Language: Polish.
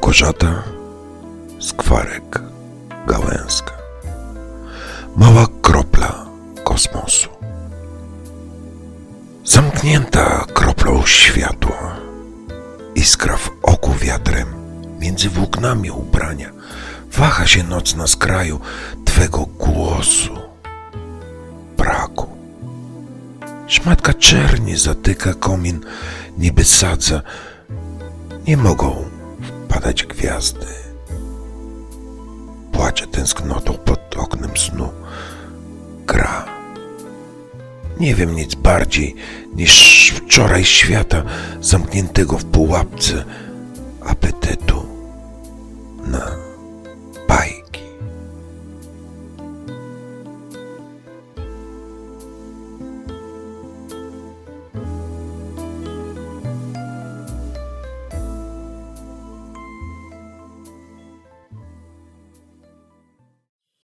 Małgorzata, skwarek, gałęzka. Mała kropla kosmosu. Zamknięta kroplą światła. Iskra w oku wiatrem, między włóknami ubrania. Waha się noc na skraju Twego głosu. Braku. Szmatka czerni zatyka komin, niby sadza. Nie mogą wpadać gwiazdy. Płacze tęsknotą pod oknem snu. Gra. Nie wiem nic bardziej niż wczoraj świata zamkniętego w pułapce apetytu.